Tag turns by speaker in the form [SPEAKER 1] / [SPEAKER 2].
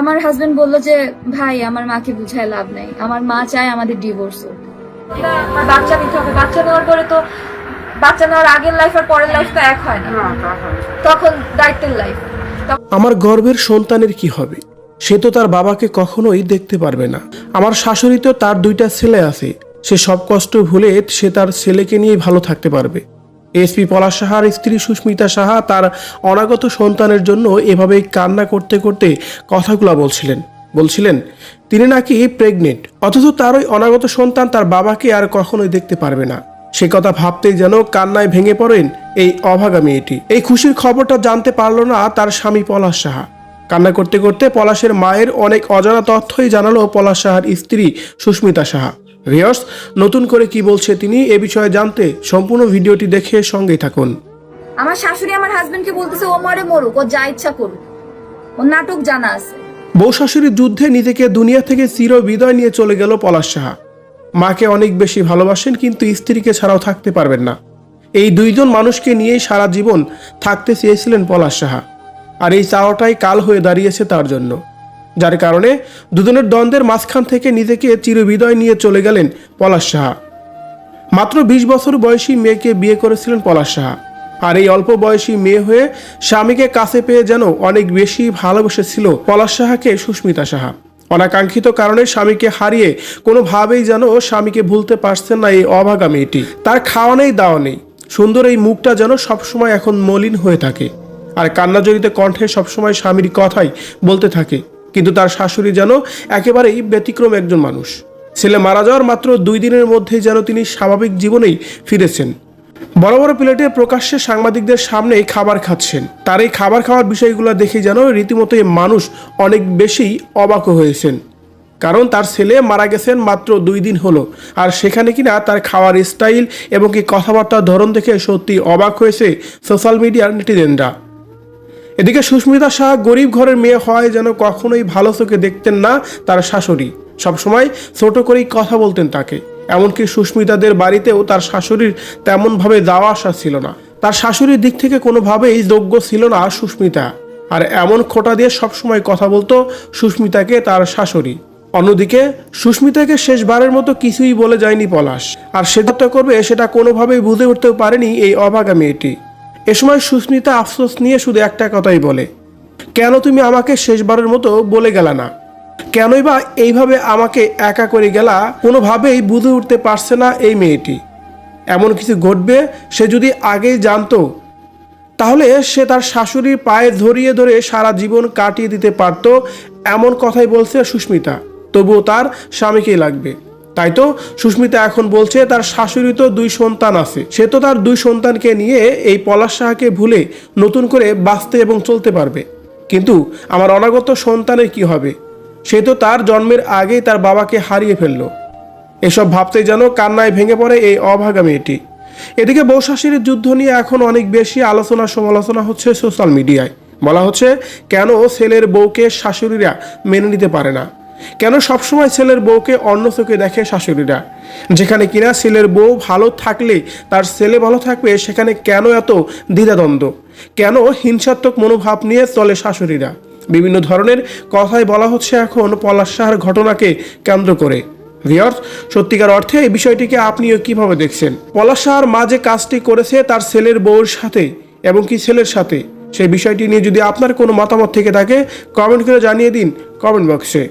[SPEAKER 1] আমার হাজবেন্ড বলল যে ভাই আমার মাকে বুঝায় লাভ নাই। আমার মা চায় আমাদের ডিভোর্স হোক। বাচ্চা নিতে হবে। বাচ্চা নেওয়ার পরে তো বাচ্চা নেওয়ার আগের লাইফ আর পরের লাইফ তো এক হয় না। তখন দায়িত্বের লাইফ
[SPEAKER 2] আমার গর্ভের সন্তানের কি হবে? সে তো তার বাবাকে কখনোই দেখতে পারবে না। আমার শাশুড়ি তো তার দুইটা ছেলে আছে। সে সব কষ্ট ভুলে সে তার ছেলেকে নিয়ে ভালো থাকতে পারবে। এসপি পলাশ সাহার স্ত্রী সুস্মিতা সাহা তার অনাগত সন্তানের জন্য এভাবে কান্না করতে করতে কথাগুলো বলছিলেন। বলছিলেন, তিনি নাকি প্রেগনেন্ট, অথচ তার ওই অনাগত সন্তান তার বাবাকে আর কখনোই দেখতে পারবে না। সে কথা ভাবতেই যেন কান্নায় ভেঙে পড়েন এই অভাগা মেয়েটি। এই খুশির খবরটা জানতে পারল না তার স্বামী পলাশ সাহা। কান্না করতে করতে পলাশের মায়ের অনেক অজানা তথ্যই জানালো পলাশ সাহার স্ত্রী সুস্মিতা সাহা। ভিয়র্স নতুন করে কি বলছে তিনি এ বিষয়ে জানতে সম্পূর্ণ ভিডিওটি দেখে সঙ্গেই থাকুন।
[SPEAKER 1] আমার শাশুড়ি আমার হাজবেন্ডকে বলতেছে ও মরে মরুক ও যা ইচ্ছা করুক। ও নাটক জানা আছে।
[SPEAKER 2] বউ শাশুড়ির যুদ্ধে নিজেকে দুনিয়া থেকে চির বিদায় নিয়ে চলে গেল পলাশ সাহা। মাকে অনেক বেশি ভালোবাসেন কিন্তু স্ত্রীকে ছাড়াও থাকতে পারবেন না। এই দুইজন মানুষকে নিয়েই সারা জীবন থাকতে চেয়েছিলেন পলাশ সাহা। আর এই চাওয়াটাই কাল হয়ে দাঁড়িয়েছে তার জন্য। যার কারণে দুজনের দ্বন্দ্বের মাঝখান থেকে নিজেকে চিরবিদয় নিয়ে চলে গেলেন পলাশ সাহা। মাত্র বিশ বছর বয়সী মেয়েকে বিয়ে করেছিলেন পলাশ সাহা। আর এই অল্প বয়সী মেয়ে হয়ে স্বামীকে কাছে পেয়ে যেন অনেক বেশি ভালোবেসেছিল পলাশ সাহাকে সুস্মিতা সাহা। অনাকাঙ্ক্ষিত কারণে স্বামীকে হারিয়ে কোনোভাবেই যেন স্বামীকে ভুলতে পারছেন না এই অভাগা মেয়েটি। তার খাওয়া নেই, দাওয়া নেই। সুন্দর এই মুখটা যেন সবসময় এখন মলিন হয়ে থাকে। আর কান্নাজড়িত কণ্ঠে সবসময় স্বামীর কথাই বলতে থাকে। কিন্তু তার শাশুড়ি যেন একেবারেই ব্যতিক্রম একজন মানুষ। ছেলে মারা যাওয়ার মাত্র দুই দিনের মধ্যেই যেন তিনি স্বাভাবিক জীবনেই ফিরেছেন। বড় বড় প্লেটে প্রকাশ্যে সাংবাদিকদের সামনেই খাবার খাচ্ছেন। তার এই খাবার খাওয়ার বিষয়গুলো দেখে যেন রীতিমতো মানুষ অনেক বেশি অবাক হয়েছেন। কারণ তার ছেলে মারা গেছেন মাত্র দুই দিন হলো। আর সেখানে কিনা তার খাওয়ার স্টাইল এবং কি কথাবার্তার ধরন দেখে সত্যি অবাক হয়েছে সোশ্যাল মিডিয়ার নেটিজেনরা। এদিকে সুস্মিতা শাহ গরিব ঘরের মেয়ে হয় যেন কখনোই ভালো চোখে দেখতেন না তার শাশুড়ি। সবসময় ছোট করেই কথা বলতেন তাকে। এমনকি সুস্মিতাদের বাড়িতেও তার শাশুড়ির তেমনভাবে যাওয়া আসা ছিল না। তার শাশুড়ির দিক থেকে কোনোভাবেই যোগ্য ছিল না সুস্মিতা। আর এমন খোটা দিয়ে সবসময় কথা বলতো সুস্মিতাকে তার শাশুড়ি। অন্যদিকে সুস্মিতাকে শেষবারের মতো কিছুই বলে যায়নি পলাশ। আর সে করবে সেটা কোনোভাবেই বুঝে উঠতেও পারেনি এই অভাগা মেয়েটি। এ সময় সুস্মিতা আফসোস নিয়ে শুধু একটা কথাই বলে, কেন তুমি আমাকে শেষবারের মতো বলে গেলা না? কেনই বা এইভাবে আমাকে একা করে গেলা কোনোভাবেই বুঝে উঠতে পারছে না এই মেয়েটি। এমন কিছু ঘটবে সে যদি আগেই জানতো, তাহলে সে তার শাশুড়ির পায়ে ধরিয়ে ধরে সারা জীবন কাটিয়ে দিতে পারত, এমন কথাই বলছে সুস্মিতা। তবুও তার স্বামীকেই লাগবে। তাই তো? সুস্মিতা এখন বলছে, তার শাশুড়ি তো দুই সন্তান আছে। সে তো তার দুই সন্তানকে নিয়ে এই পলাশ সাহাকে ভুলে নতুন করে বাঁচতে এবং চলতে পারবে। কিন্তু আমার অনাগত সন্তানের কি হবে? সে তো তার জন্মের আগেই তার বাবাকে হারিয়ে ফেলল। এসব ভাবতে যেন কান্নায় ভেঙে পড়ে এই অভাগা মেয়েটি। এদিকে বউ শাশুড়ির যুদ্ধ নিয়ে এখন অনেক বেশি আলোচনা সমালোচনা হচ্ছে সোশ্যাল মিডিয়ায়। বলা হচ্ছে, কেন ছেলের বউকে শাশুড়িরা মেনে নিতে পারে না? কেন সবসময় ছেলের বউকে অন্য চোখে দেখে শাশুড়িরা? যেখানে কিনা ছেলের বউ ভালো থাকলে, তার ছেলে ভালো থাকবে, সেখানে কেন এত দ্বিধাদ্বন্দ্ব? কেন হিংসাত্মক মনোভাব নিয়ে চলে শাশুড়িরা? বিভিন্ন ধরনের কথাই বলা হচ্ছে এখন পলাশ সাহার ঘটনাকে কেন্দ্র করে। ভিওর্স, সত্যিকার অর্থে এই বিষয়টিকে আপনিও কীভাবে দেখছেন? পলাশ সাহার মা যে কাজটি করেছে তার ছেলের বউর সাথে এবং কি ছেলের সাথে? সেই বিষয়টি নিয়ে যদি আপনার কোনো মতামত থেকে থাকে কমেন্ট করে জানিয়ে দিন কমেন্ট বক্সে।